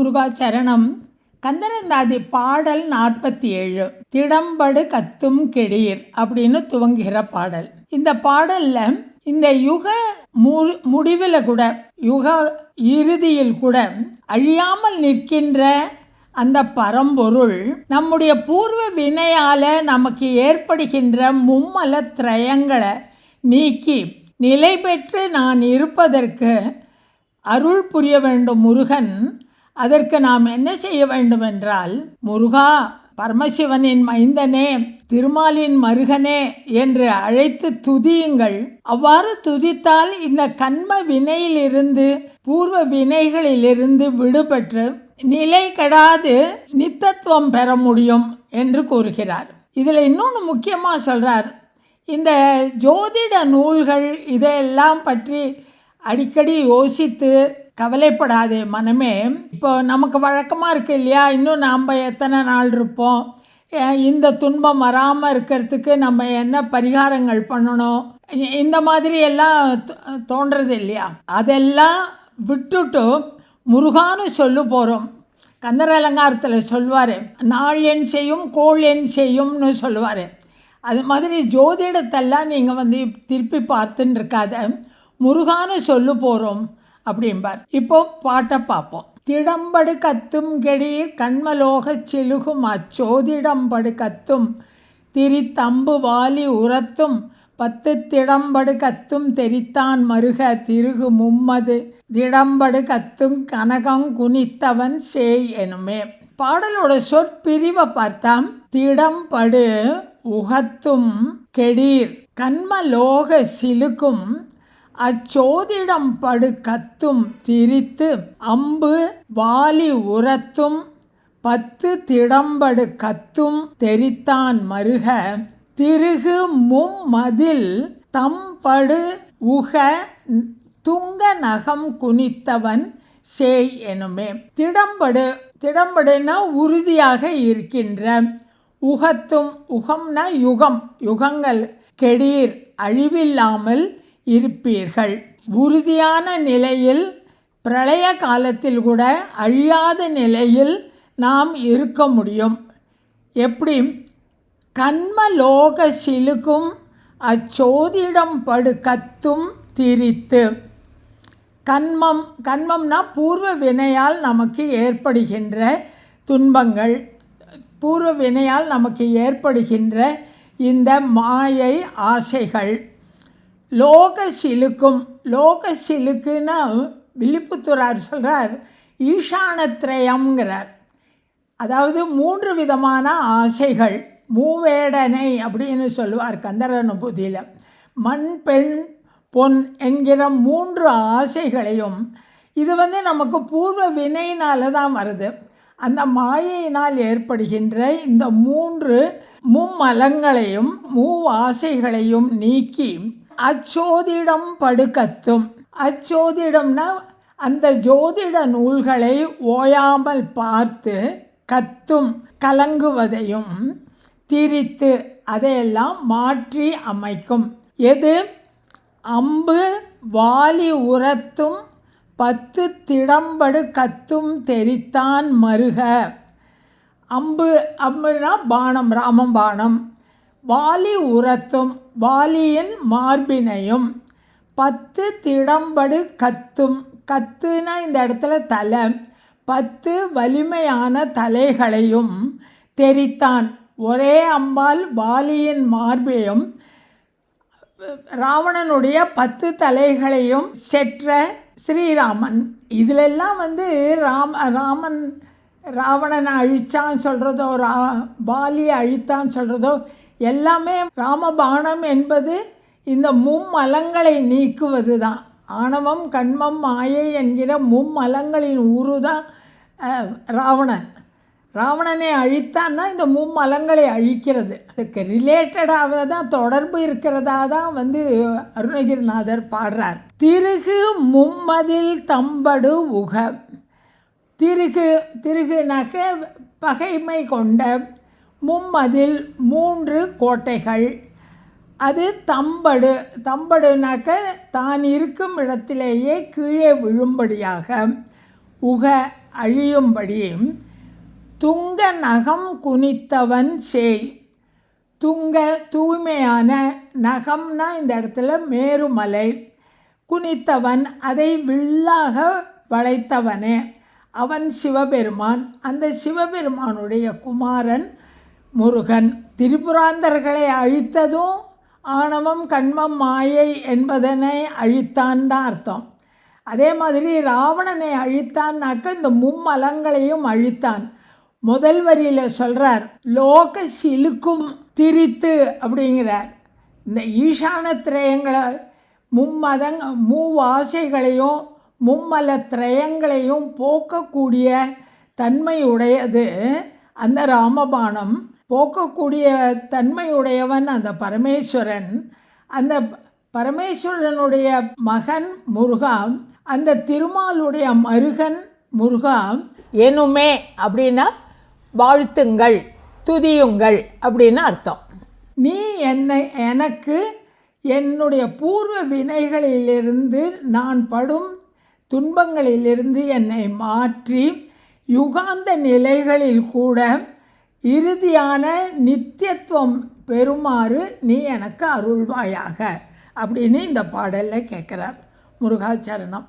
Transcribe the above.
முருகாச்சரணம் கந்தனந்தாதி பாடல் நாற்பத்தி ஏழு திடம்படு கத்தும் கெடீர் அப்படின்னு துவங்குகிற பாடல். இந்த பாடலில் இந்த யுக மு முடிவில் கூட யுக இறுதியில் கூட அழியாமல் நிற்கின்ற அந்த பரம்பொருள் நம்முடைய பூர்வ வினையால் நமக்கு ஏற்படுகின்ற மும்மல திரயங்களை நீக்கி நிலை பெற்று நான் இருப்பதற்கு அருள் புரிய வேண்டும் முருகன். அதற்கு நாம் என்ன செய்ய வேண்டுமென்றால் முருகா பரமசிவனின் மைந்தனே திருமாலின் மருகனே என்று அழைத்து துதியுங்கள். அவ்வாறு துதித்தால் இந்த கண்ம வினையிலிருந்து பூர்வ வினைகளிலிருந்து விடுபட்டு நிலை கெடாது நித்தத்துவம் பெற முடியும் என்று கூறுகிறார். இதில் இன்னொன்று முக்கியமாக சொல்கிறார் இந்த ஜோதிட நூல்கள் இதையெல்லாம் பற்றி அடிக்கடி யோசித்து கவலைப்படாதே மனமே. இப்போ நமக்கு வழக்கமாக இருக்குது இல்லையா? இன்னும் நாம் எத்தனை நாள் இருப்போம்? இந்த துன்பம் வராமல் இருக்கிறதுக்கு நம்ம என்ன பரிகாரங்கள் பண்ணணும்? இந்த மாதிரி எல்லாம் தோன்றது இல்லையா? அதெல்லாம் விட்டுட்டு முருகான்னு சொல்ல போகிறோம் கந்தர் அலங்காரத்தில் சொல்லுவார் நாள் எண் செய்யும் கோள் எண் செய்யும்னு சொல்லுவார். அது மாதிரி ஜோதிடத்தெல்லாம் நீங்கள் வந்து திருப்பி பார்த்துன்னு இருக்காத. முருகான்னு சொல்ல போகிறோம் அப்படிம்பார். இப்போ பாட்டை பார்ப்போம். திடம்படு கத்தும் கெடீர் கண்மலோக செலுகும் அச்சோதிடம்படு கத்தும். திரித்தம்பு வாலி உரத்தும் பத்து திடம்படு கத்தும் தெரித்தான் மருக திருகு மும்மது. திடம்படு கத்தும் கனகம் குனித்தவன் சேய் எனுமே. பாடலோட சொற்பிரிவை பார்த்தா திடம்படு உகத்தும் கெடீர் கண்மலோக சிலுக்கும் அச்சோதிடம் படு கத்தும் திரித்து அம்பு வாலி உரத்தும் பத்து திடம்படு கத்தும் தெரித்தான் மருக. திருகு மும்மதில் தம்படு உக துங்க நகம் குனித்தவன் சேய் எனுமே. திடம்படு திடம்படுனா உறுதியாக இருக்கின்ற. உகத்தும் உகம்னா யுகம் யுகங்கள் கெடீர் அழிவில்லாமல் இருப்பீர்கள். உறுதியான நிலையில் பிரளய காலத்தில் கூட அழியாத நிலையில் நாம் இருக்க முடியும். எப்படி? கண்மலோக சிலுக்கும் அச்சோதிடம் படு கத்தும் திரித்து. கண்மம் கண்மம்னா பூர்வ வினையால் நமக்கு ஏற்படுகின்ற துன்பங்கள். பூர்வ வினையால் நமக்கு ஏற்படுகின்ற இந்த மாயை ஆசைகள். லோக சிலுக்கும் லோக சிலுக்குன்னா வில்லிபுத்தூரார் சொல்கிறார் ஈஷானத்ரயம்ங்கிறார். அதாவது மூன்று விதமான ஆசைகள் மூவேடனை அப்படின்னு சொல்லுவார் கந்தரனுபூதியில் மண் பெண் பொன் என்கிற மூன்று ஆசைகளையும் இது வந்து நமக்கு பூர்வ வினையினால தான் வருது. அந்த மாயையினால் ஏற்படுகின்ற இந்த மூன்று மும்மலங்களையும் மூவாசைகளையும் நீக்கி அச்சோதிடம் படுக்கத்தும் அச்சோதிடம்னா அந்த ஜோதிட நூல்களை ஓயாமல் பார்த்து கத்தும் கலங்குவதையும் திரித்து அதையெல்லாம் மாற்றி அமைக்கும். எது? அம்பு வாலி உரத்தும் பத்து திடம்படு கத்தும் தெரித்தான் மருக. அம்பு அம்புனா பானம் ராமம் பானம். வாலி உரத்தும் வாலியின் மார்பினையும் பத்து திடம்படு கத்தும். கத்துனா இந்த இடத்துல தலை. பத்து வலிமையான தலைகளையும் தெரித்தான். ஒரே அம்பால் வாலியின் மார்பையும் ராவணனுடைய பத்து தலைகளையும் செற்ற ஸ்ரீராமன். இதிலெல்லாம் வந்து ராம ராமன் ராவணனை அழித்தான் சொல்கிறதோ ரா வாலியை அழித்தான்னு சொல்கிறதோ எல்லாமே ராமபானம் என்பது இந்த மும்மலங்களை நீக்குவது தான் ஆணவம் கண்மம் மாயை என்கிற மும்மலங்களின் உரு தான் ராவணன். ராவணனை அழித்தான்னா இந்த மும்மலங்களை அழிக்கிறது. அதுக்கு ரிலேட்டடாக தான் தொடர்பு இருக்கிறதா தான் வந்து அருணகிரிநாதர் பாடுறார். திருகு மும்மதில் தம்படு உக. திருகு திருகுனாக்க பகைமை கொண்ட மும்மதில் மூன்று கோட்டைகள். அது தம்படு. தம்படுனாக்க தான் இருக்கும் இடத்திலேயே கீழே விழும்படியாக உக அழியும்படி. துங்க நகம் குனித்தவன் சேய். துங்க தூய்மையான நகம்னா இந்த இடத்துல மேருமலை. குனித்தவன் அதை வில்லாக வளைத்தவனே. அவன் சிவபெருமான். அந்த சிவபெருமானுடைய குமாரன் முருகன் திரிபுராந்தர்களை அழித்ததும் ஆணவம் கண்மம் மாயை என்பதனை அழித்தான் தான் அர்த்தம். அதே மாதிரி ராவணனை அழித்தான்னாக்க இந்த மும்மலங்களையும் அழித்தான். முதல் வரியில் சொல்கிறார் லோக சிலுக்கும் திரித்து அப்படிங்கிறார். இந்த ஈசான திரயங்களை மும்மதங் மூவாசைகளையும் மும்மல திரயங்களையும் போக்கக்கூடிய தன்மையுடையது அந்த ராமபாணம் போக்கக்கூடிய தன்மையுடையவன் அந்த பரமேஸ்வரன். அந்த பரமேஸ்வரனுடைய மகன் முருகா அந்த திருமாலுடைய மருகன் முருகா எனுமே அப்படின்னா வாழ்த்துங்கள் துதியுங்கள் அப்படின்னு அர்த்தம். நீ என்னை எனக்கு என்னுடைய பூர்வ வினைகளிலிருந்து நான் படும் துன்பங்களிலிருந்து என்னை மாற்றி யுகாந்த நிலைகளில் கூட இறுதியான நித்தியத்துவம் பெறுமாறு நீ எனக்கு அருள்வாயாக அப்படின்னு இந்த பாடலில் கேட்குறார் முருகாச்சரணம்.